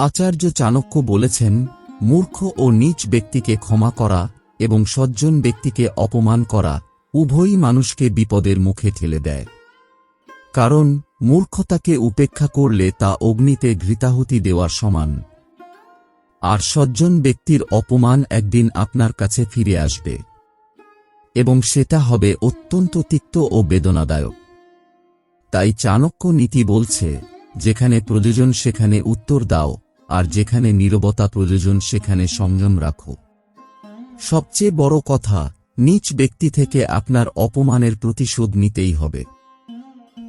আচার্য চাণক্য বলেছেন, মূর্খ ও নীচ ব্যক্তিকে ক্ষমা করা এবং সজ্জন ব্যক্তিকে অপমান করা উভয়ই মানুষকে বিপদের মুখে ঠেলে দেয়। কারণ মূর্খতাকে উপেক্ষা করলে তা অগ্নিতে ঘৃতাহুতি দেওয়ার সমান। আর সজ্জন ব্যক্তির অপমান একদিন আপনার কাছে ফিরে আসবে। এবং সেটা হবে অত্যন্ত তিক্ত ও বেদনাদায়ক। তাই চাণক্য নীতি বলছে, যেখানে প্রয়োজন সেখানে উত্তর দাও আর যেখানে নীরবতা প্রয়োজন, সেখানে সংযম রাখো। সবচেয়ে বড় কথা, নিচ ব্যক্তি থেকে আপনার অপমানের প্রতিশোধ নিতেই হবে।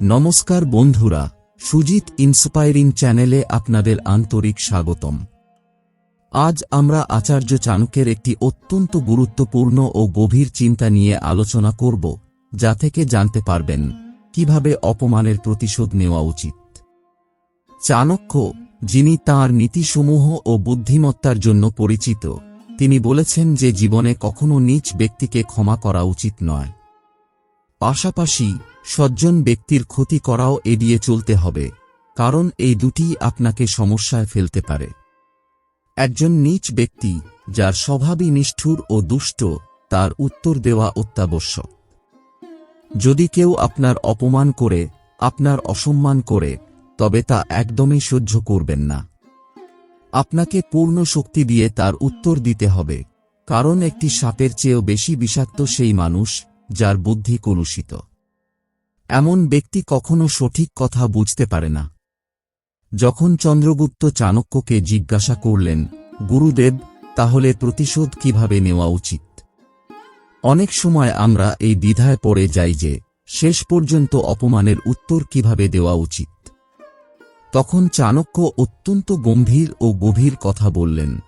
নমস্কার বন্ধুরা, সুজিত ইন্সপায়ারিং চ্যানেলে আপনাদের আন্তরিক স্বাগতম। আজ আমরা আচার্য চাণক্যের একটি অত্যন্ত গুরুত্বপূর্ণ ও গভীর চিন্তা নিয়ে আলোচনা করব, যা থেকে জানতে পারবেন, কীভাবে অপমানের প্রতিশোধ নেওয়া উচিত। চাণক্য যিনি তাঁর নীতিসমূহ ও বুদ্ধিমত্তার জন্য পরিচিত। তিনি বলেছেন যে জীবনে কখনো নিচ ব্যক্তিকে ক্ষমা করা উচিত নয়। পাশাপাশি, সজ্জন ব্যক্তির ক্ষতি করাও এড়িয়ে চলতে হবে, কারণ এই দুটি আপনাকে সমস্যায় ফেলতে পারে। একজন নীচ ব্যক্তি, যার স্বভাবই নিষ্ঠুর ও দুষ্ট, তার উত্তর দেওয়া অত্যাবশ্যক। যদি কেউ আপনার অপমান করে, আপনার অসম্মান করে তবে তা একদমই সহ্য করবেন না। আপনাকে পূর্ণ শক্তি দিয়ে তার উত্তর দিতে হবে, কারণ একটি সাপের চেয়েও বেশি বিষাক্ত সেই মানুষ যার বুদ্ধি কলুষিত। এমন ব্যক্তি কখনো সঠিক কথা বুঝতে পারে না। যখন চন্দ্রগুপ্ত চাণক্যকে জিজ্ঞাসা করলেন, গুরুদেব, তাহলে প্রতিশোধ কীভাবে নেওয়া উচিত? অনেক সময় আমরা এই দ্বিধায় পড়ে যাই যে, শেষ পর্যন্ত অপমানের উত্তর কীভাবে দেওয়া উচিত? তখন চাণক্য অত্যন্ত গম্ভীর ও গভীর কথা বললেন।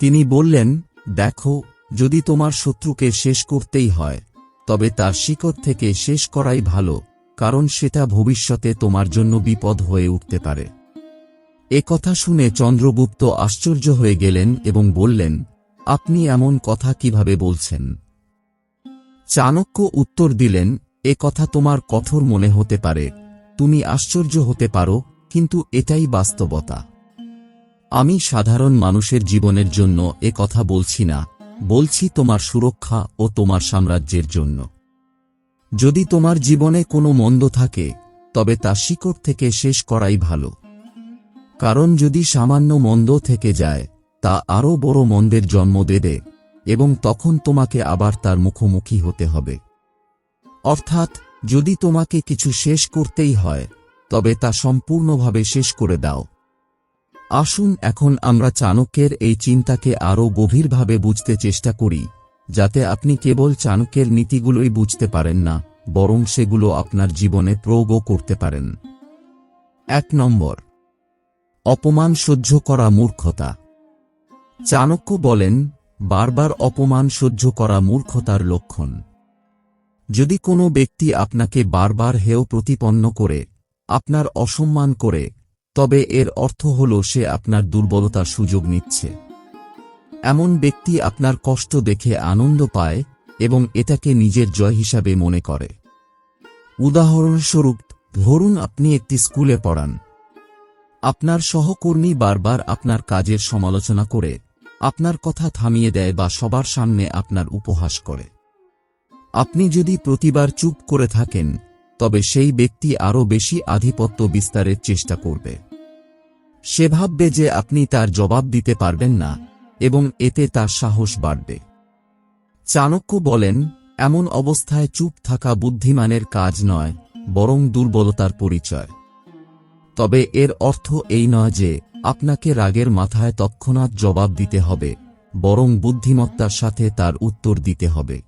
তিনি বললেন, দেখো, যদি তোমার শত্রুকে শেষ করতেই হয়, তবে তার শিকড় থেকে শেষ করাই ভালো, কারণ সেটা ভবিষ্যতে তোমার জন্য বিপদ হয়ে উঠতে পারে। এ কথা শুনে চন্দ্রগুপ্ত আশ্চর্য হয়ে গেলেন এবং বললেন, আপনি এমন কথা কীভাবে বলছেন? চাণক্য উত্তর দিলেন, এ কথা তোমার কঠোর মনে হতে পারে। তুমি আশ্চর্য হতে পারো কিন্তু এটাই বাস্তবতা। আমি সাধারণ মানুষের জীবনের জন্য এ কথা বলছি না, বলছি তোমার সুরক্ষা ও তোমার সাম্রাজ্যের জন্য। যদি তোমার জীবনে কোনো মন্দ থাকে, তবে তা শিকড় থেকে শেষ করাই ভালো। কারণ যদি সামান্য মন্দ থেকে যায়, তা আরও বড় মন্দের জন্ম দেবে এবং তখন তোমাকে আবার তার মুখোমুখি হতে হবে। অর্থাৎ, যদি তোমাকে কিছু শেষ করতেই হয় তবে তা সম্পূর্ণভাবে শেষ করে দাও। আসুন এখন আমরা চাণক্যের এই চিন্তাকে আরও গভীরভাবে বুঝতে চেষ্টা করি, যাতে আপনি কেবল চাণক্যের নীতিগুলোই বুঝতে পারেন না, বরং সেগুলো আপনার জীবনে প্রয়োগও করতে পারেন। এক নম্বর, অপমান সহ্য করা মূর্খতা। চাণক্য বলেন, বারবার অপমান সহ্য করা মূর্খতার লক্ষণ। যদি কোনো ব্যক্তি আপনাকে বারবার হেয় প্রতিপন্ন করে আপনার অসম্মান করে, তবে এর অর্থ হল সে আপনার দুর্বলতার সুযোগ নিচ্ছে। এমন ব্যক্তি আপনার কষ্ট দেখে আনন্দ পায় এবং এটাকে নিজের জয় হিসাবে মনে করে। উদাহরণস্বরূপ, ধরুন আপনি একটি স্কুলে পড়ান। আপনার সহকর্মী বারবার আপনার কাজের সমালোচনা করে, আপনার কথা থামিয়ে দেয় বা সবার সামনে আপনার উপহাস করে। আপনি যদি প্রতিবার চুপ করে থাকেন তবে সেই ব্যক্তি আরও বেশি আধিপত্য বিস্তারের চেষ্টা করবে। সে ভাববে যে আপনি তার জবাব দিতে পারবেন না, এবং এতে তার সাহস বাড়বে। চাণক্য বলেন, এমন অবস্থায় চুপ থাকা বুদ্ধিমানের কাজ নয়, বরং দুর্বলতার পরিচয়। তবে এর অর্থ এই নয় যে, আপনাকে রাগের মাথায় তৎক্ষণাৎ জবাব দিতে হবে, বরং বুদ্ধিমত্তার সাথে তার উত্তর দিতে হবে।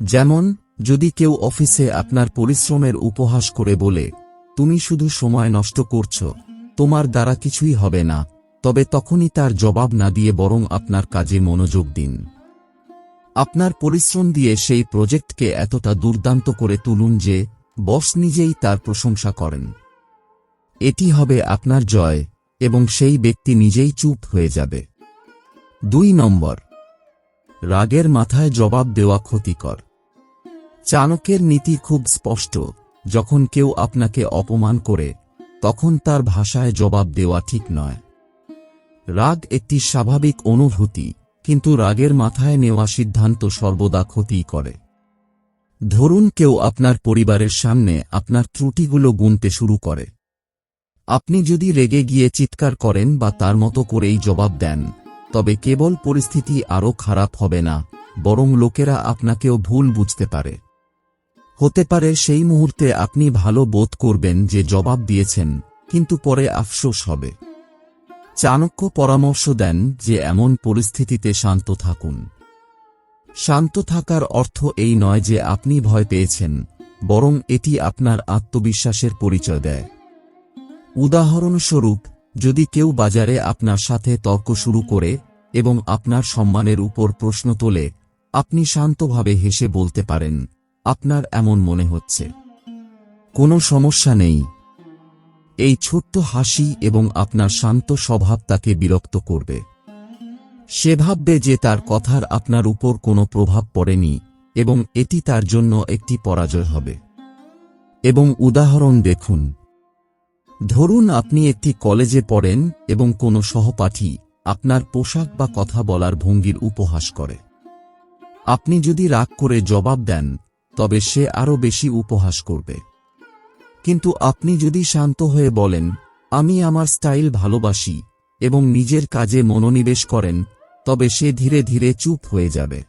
যেমন যদি কেউ অফিসে আপনার পরিশ্রমের উপহাস করে বলে, তুমি শুধু সময় নষ্ট করছ, তোমার দ্বারা কিছুই হবে না, তবে তখনই তার জবাব না দিয়ে বরং আপনার কাজে মনোযোগ দিন। আপনার পরিশ্রম দিয়ে সেই প্রজেক্টকে এতটা দুর্দান্ত করে তুলুন যে, বস নিজেই তার প্রশংসা করেন। এটি হবে আপনার জয়, এবং সেই ব্যক্তি নিজেই চুপ হয়ে যাবে। দুই নম্বর। রাগের মাথায় জবাব দেওয়া ক্ষতিকর। চাণকের নীতি খুব স্পষ্ট। যখন কেউ আপনাকে অপমান করে, তখন তার ভাষায় জবাব দেওয়া ঠিক নয়। রাগ একটি স্বাভাবিক অনুভূতি, কিন্তু রাগের মাথায় নেওয়া সিদ্ধান্ত সর্বদা ক্ষতি করে। ধরুন কেউ আপনার পরিবারের সামনে আপনার ত্রুটিগুলো গুনতে শুরু করে। আপনি যদি রেগে গিয়ে চিৎকার করেন বা তার মতো করেই জবাব দেন, তবে কেবল পরিস্থিতি আরও খারাপ হবে না, বরং লোকেরা আপনাকেও ভুল বুঝতে পারে। হতে পারে সেই মুহূর্তে আপনি ভালো বোধ করবেন যে জবাব দিয়েছেন, কিন্তু পরে আফসোস হবে। চাণক্য পরামর্শ দেন যে এমন পরিস্থিতিতে শান্ত থাকুন। শান্ত থাকার অর্থ এই নয় যে আপনি ভয় পেয়েছেন, বরং এটি আপনার আত্মবিশ্বাসের পরিচয় দেয়। উদাহরণস্বরূপ, যদি কেউ বাজারে আপনার সাথে তর্ক শুরু করে এবং আপনার সম্মানের উপর প্রশ্ন তোলে, আপনি শান্তভাবে হেসে বলতে পারেন আপনার এমন মনে হচ্ছে। কোনো সমস্যা নেই। এই ছোট্ট হাসি এবং আপনার শান্ত স্বভাব তাকে বিরক্ত করবে। সে ভাববে যে তার কথার আপনার উপর কোনো প্রভাব পড়েনি এবং এটি তার জন্য একটি পরাজয় হবে। এবং উদাহরণ দেখুন। ধরুন আপনি একটি কলেজে পড়েন এবং কোনো সহপাঠী আপনার পোশাক বা কথা বলার ভঙ্গির উপহাস করে। আপনি যদি রাগ করে জবাব দেন তবে সে আরও বেশি উপহাস করবে। কিন্তু আপনি যদি শান্ত হয়ে বলেন, আমি আমার স্টাইল ভালোবাসি এবং নিজের কাজে মনোনিবেশ করেন, তবে সে ধীরে ধীরে চুপ হয়ে যাবে।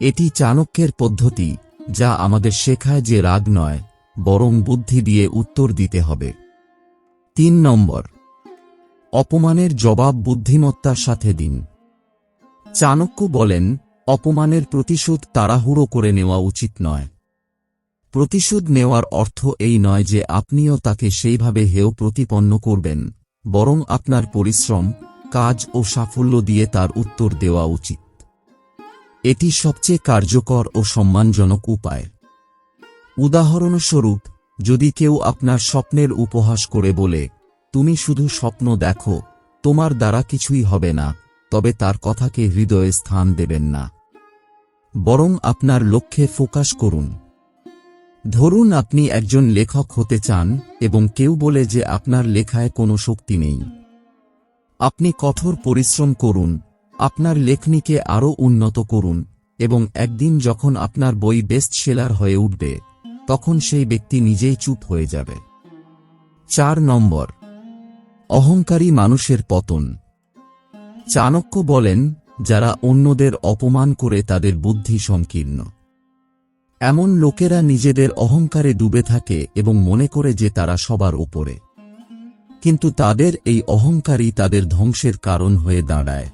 এটি চাণক্যের পদ্ধতি, যা আমাদের শেখায় যে রাগ নয়, বরং বুদ্ধি দিয়ে উত্তর দিতে হবে। তিন নম্বর, অপমানের জবাব বুদ্ধিমত্তার সাথে দিন। চাণক্য বলেন অপমানের প্রতিশোধ তাড়াহুড়ো করে নেওয়া উচিত নয়। প্রতিশোধ নেওয়ার অর্থ এই নয় যে আপনিও তাকে সেইভাবে হেয় প্রতিপন্ন করবেন, বরং আপনার পরিশ্রম, কাজ ও সাফল্য দিয়ে তার উত্তর দেওয়া উচিত। এটি সবচেয়ে কার্যকর ও সম্মানজনক উপায়। উদাহরণস্বরূপ, যদি কেউ আপনার স্বপ্নের উপহাস করে বলে, তুমি শুধু স্বপ্ন দেখো, তোমার দ্বারা কিছুই হবে না। তবে তার কথাকে হৃদয়ে স্থান দেবেন না। বরং আপনার লক্ষ্যে ফোকাস করুন। ধরুন আপনি একজন লেখক হতে চান এবং কেউ বলে যে আপনার লেখায় কোনো শক্তি নেই। আপনি কঠোর পরিশ্রম করুন, আপনার লেখনীকে আরও উন্নত করুন এবং একদিন যখন আপনার বই বেস্ট সেলার হয়ে উঠবে, তখন সেই ব্যক্তি নিজেই চুপ হয়ে যাবে। চার নম্বর, অহংকারী মানুষের পতন। চাণক্য বলেন, যারা অন্যদের অপমান করে তাদের বুদ্ধি সংকীর্ণ। এমন লোকেরা নিজেদের অহংকারে ডুবে থাকে এবং মনে করে যে তারা সবার উপরে। কিন্তু তাদের এই অহংকারই তাদের ধ্বংসের কারণ হয়ে দাঁড়ায়।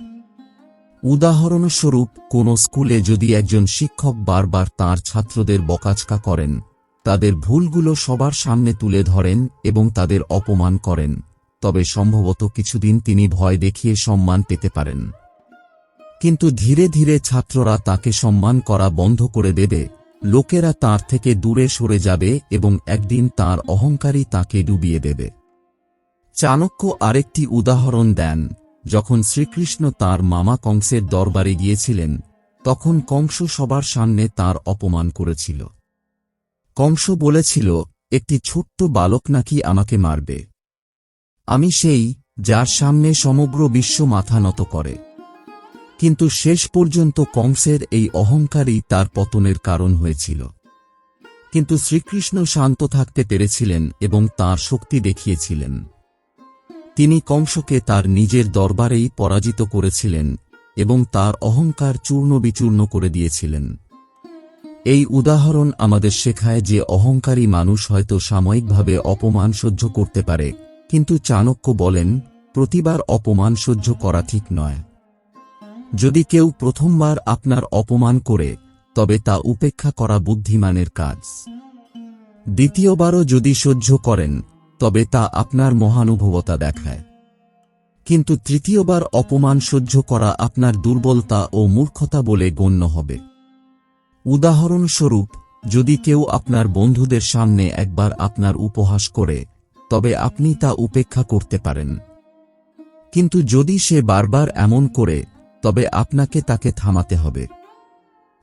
উদাহরণস্বরূপ, কোনো স্কুলে যদি একজন শিক্ষক বারবার তার ছাত্রদের বকাচকা করেন, তাদের ভুলগুলো সবার সামনে তুলে ধরেন এবং তাদের অপমান করেন। তবে সম্ভবত কিছুদিন তিনি ভয় দেখিয়ে সম্মান পেতে পারেন। কিন্তু ধীরে ধীরে ছাত্ররা তাকে সম্মান করা বন্ধ করে দেবে, লোকেরা তার থেকে দূরে সরে যাবে এবং একদিন তার অহংকারী তাকে ডুবিয়ে দেবে। চাণক্য আরেকটি উদাহরণ দেন, যখন শ্রীকৃষ্ণ তার মামা কংসের দরবারে গিয়েছিলেন, তখন কংস সবার সামনে তার অপমান করেছিল। কংস বলেছিল, একটি ছোট্ট বালক নাকি আমাকে মারবে। আমি সেই, যার সামনে সমগ্র বিশ্ব মাথা নত করে। কিন্তু শেষ পর্যন্ত কংসের এই অহংকারই তার পতনের কারণ হয়েছিল। কিন্তু শ্রীকৃষ্ণ শান্ত থাকতে পেরেছিলেন এবং তার শক্তি দেখিয়েছিলেন। তিনি কংসকে তার নিজের দরবারেই পরাজিত করেছিলেন এবং তার অহংকার চূর্ণ বিচূর্ণ করে দিয়েছিলেন। এই উদাহরণ আমাদের শেখায় যে অহংকারী মানুষ হয়তো সাময়িকভাবে অপমান সহ্য করতে পারে কিন্তু চাণক্য বলেন, প্রতিবার অপমান সহ্য করা ঠিক নয়। যদি কেউ প্রথমবার আপনার অপমান করে, তবে তা উপেক্ষা করা বুদ্ধিমানের কাজ। দ্বিতীয়বারও যদি সহ্য করেন, তবে তা আপনার মহানুভবতা দেখায়। কিন্তু তৃতীয়বার অপমান সহ্য করা আপনার দুর্বলতা ও মূর্খতা বলে গণ্য হবে। উদাহরণস্বরূপ, যদি কেউ আপনার বন্ধুদের সামনে একবার আপনার উপহাস করে তবে আপনি তা উপেক্ষা করতে পারেন। কিন্তু যদি সে বারবার এমন করে, তবে আপনাকে তাকে থামাতে হবে।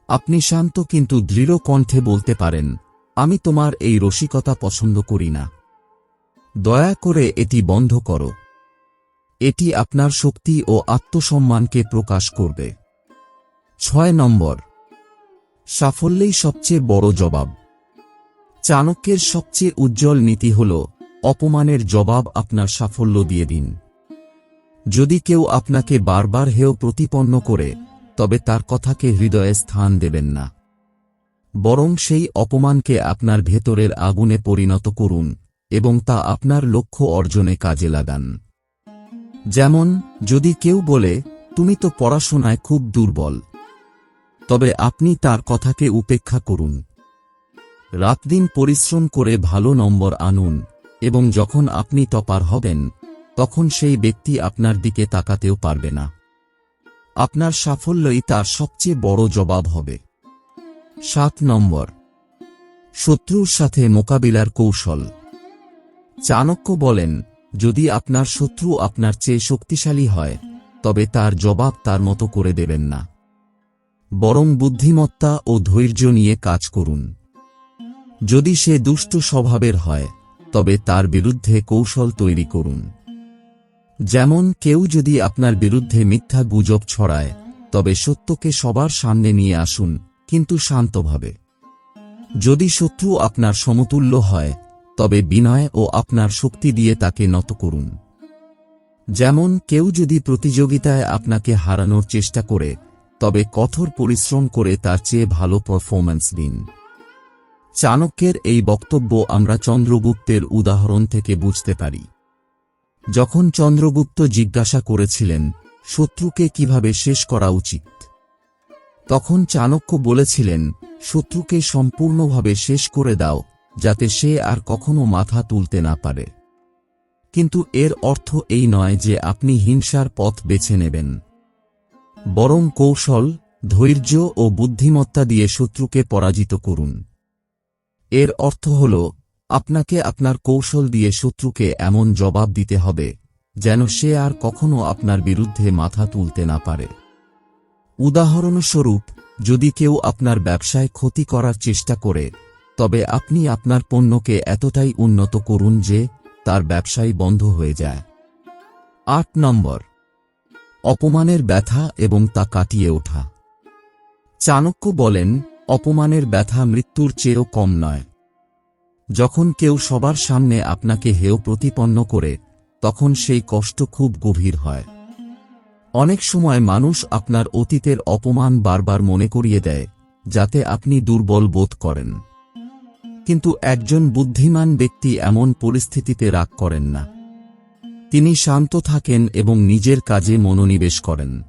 আপনি শান্ত কিন্তু দৃঢ় কণ্ঠে বলতে পারেন, আমি তোমার এই রসিকতা পছন্দ করি না। দয়া করে এটি বন্ধ করো। এটি আপনার শক্তি ও আত্মসম্মানকে প্রকাশ করবে। ছয় নম্বর। সাফল্যেই সবচেয়ে বড় জবাব। চাণক্যের সবচেয়ে উজ্জ্বল নীতি হল অপমানের জবাব আপনার সাফল্য দিয়ে দিন। যদি কেউ আপনাকে বারবার হেয় প্রতিপন্ন করে, তবে তার কথাকে হৃদয়ে স্থান দেবেন না। বরং সেই অপমানকে আপনার ভেতরের আগুনে পরিণত করুন এবং তা আপনার লক্ষ্য অর্জনে কাজে লাগান। যেমন, যদি কেউ বলে, তুমি তো পড়াশোনায় খুব দুর্বল। তবে আপনি তার কথাকে উপেক্ষা করুন। রাতদিন পরিশ্রম করে ভালো নম্বর আনুন। এবং যখন আপনি টপার হবেন, তখন সেই ব্যক্তি আপনার দিকে তাকাতেও পারবে না। আপনার সাফল্যই তার সবচেয়ে বড় জবাব হবে। সাত নম্বর। শত্রুর সাথে মোকাবিলার কৌশল। চাণক্য বলেন, যদি আপনার শত্রু আপনার চেয়ে শক্তিশালী হয়, তবে তার জবাব তার মতো করে দেবেন না। বরং বুদ্ধিমত্তা ও ধৈর্য নিয়ে কাজ করুন। যদি সে দুষ্ট স্বভাবের হয় তবে তার বিরুদ্ধে কৌশল তৈরি করুন। যেমন, কেউ যদি আপনার বিরুদ্ধে মিথ্যা গুজব ছড়ায়, তবে সত্যকে সবার সামনে নিয়ে আসুন, কিন্তু শান্তভাবে। যদি শত্রু আপনার সমতুল্য হয়, তবে বিনয় ও আপনার শক্তি দিয়ে তাকে নত করুন। যেমন, কেউ যদি প্রতিযোগিতায় আপনাকে হারানোর চেষ্টা করে, তবে কঠোর পরিশ্রম করে তার চেয়ে ভালো পারফরম্যান্স দিন। চাণক্যের এই বক্তব্য আমরা চন্দ্রগুপ্তের উদাহরণ থেকে বুঝতে পারি। যখন চন্দ্রগুপ্ত জিজ্ঞাসা করেছিলেন, শত্রুকে কীভাবে শেষ করা উচিত? তখন চাণক্য বলেছিলেন, শত্রুকে সম্পূর্ণভাবে শেষ করে দাও, যাতে সে আর কখনো মাথা তুলতে না পারে। কিন্তু এর অর্থ এই নয় যে আপনি হিংসার পথ বেছে নেবেন। বরং কৌশল, ধৈর্য ও বুদ্ধিমত্তা দিয়ে শত্রুকে পরাজিত করুন। এর অর্থ হল, আপনাকে আপনার কৌশল দিয়ে শত্রুকে এমন জবাব দিতে হবে, যেন সে আর কখনো আপনার বিরুদ্ধে মাথা তুলতে না পারে। উদাহরণস্বরূপ, যদি কেউ আপনার ব্যবসায় ক্ষতি করার চেষ্টা করে, তবে আপনি আপনার পণ্যকে এতটাই উন্নত করুন যে, তার ব্যবসায় বন্ধ হয়ে যায়। আট নম্বর, অপমানের ব্যথা এবং তা কাটিয়ে ওঠা। চাণক্য বলেন অপমানের ব্যথা মৃত্যুর চেয়েও কম নয়। যখন কেউ সবার সামনে আপনাকে হেয় প্রতিপন্ন করে, তখন সেই কষ্ট খুব গভীর হয়। অনেক সময় মানুষ আপনার অতীতের অপমান বারবার মনে করিয়ে দেয়, যাতে আপনি দুর্বল বোধ করেন। কিন্তু একজন বুদ্ধিমান ব্যক্তি এমন পরিস্থিতিতে রাগ করেন না। তিনি শান্ত থাকেন এবং নিজের কাজে মনোনিবেশ করেন।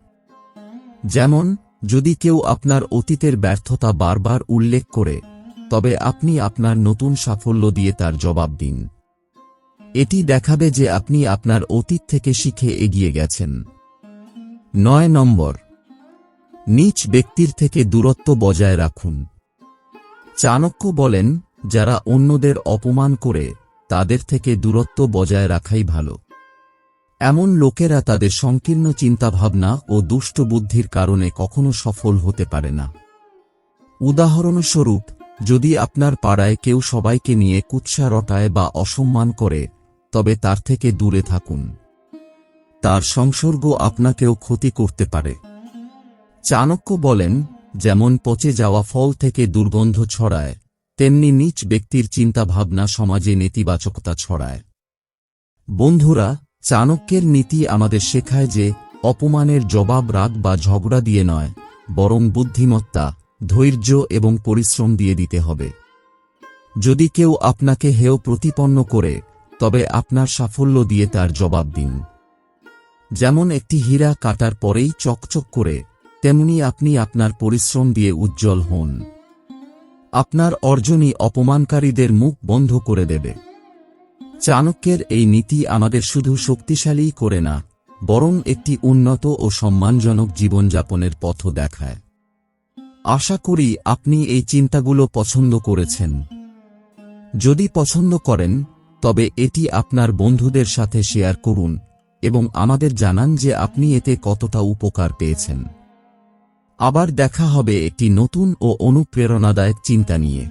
যেমন যদি কেউ আপনার অতীতের ব্যর্থতা বারবার উল্লেখ করে, তবে আপনি আপনার নতুন সাফল্য দিয়ে তার জবাব দিন। এটি দেখাবে যে আপনি আপনার অতীত থেকে শিখে এগিয়ে গেছেন। নয় নম্বর। নিচ ব্যক্তির থেকে দূরত্ব বজায় রাখুন। চাণক্য বলেন, যারা অন্যদের অপমান করে, তাদের থেকে দূরত্ব বজায় রাখাই ভালো। এমন লোকেরা তাদের সংকীর্ণ চিন্তাভাবনা ও দুষ্ট বুদ্ধির কারণে কখনো সফল হতে পারে না। উদাহরণস্বরূপ, যদি আপনার পাড়ায় কেউ সবাইকে নিয়ে কুৎসা রটায় বা অসম্মান করে, তবে তার থেকে দূরে থাকুন। তার সংসর্গ আপনাকেও ক্ষতি করতে পারে। চাণক্য বলেন, যেমন পচে যাওয়া ফল থেকে দুর্গন্ধ ছড়ায়, তেমনি নিচ ব্যক্তির চিন্তাভাবনা সমাজে নেতিবাচকতা ছড়ায়। বন্ধুরা চাণক্যের নীতি আমাদের শেখায় যে, অপমানের জবাব রাগ বা ঝগড়া দিয়ে নয়, বরং বুদ্ধিমত্তা, ধৈর্য এবং পরিশ্রম দিয়ে দিতে হবে। যদি কেউ আপনাকে হেয় প্রতিপন্ন করে, তবে আপনার সাফল্য দিয়ে তার জবাব দিন। যেমন একটি হীরা কাটার পরেই চকচক করে, তেমনি আপনি আপনার পরিশ্রম দিয়ে উজ্জ্বল হন। আপনার অর্জনই অপমানকারীদের মুখ বন্ধ করে দেবে। চাণক্যের এই নীতি আমাদের শুধু শক্তিশালী করে না, বরং একটি উন্নত ও সম্মানজনক জীবনযাপনের পথ দেখায়। আশা করি আপনি এই চিন্তাগুলো পছন্দ করেছেন। যদি পছন্দ করেন, তবে এটি আপনার বন্ধুদের সাথে শেয়ার করুন এবং আমাদের জানান যে আপনি এতে কতটা উপকার পেয়েছেন। আবার দেখা হবে একটি নতুন ও অনুপ্রেরণাদায়ক চিন্তা নিয়ে।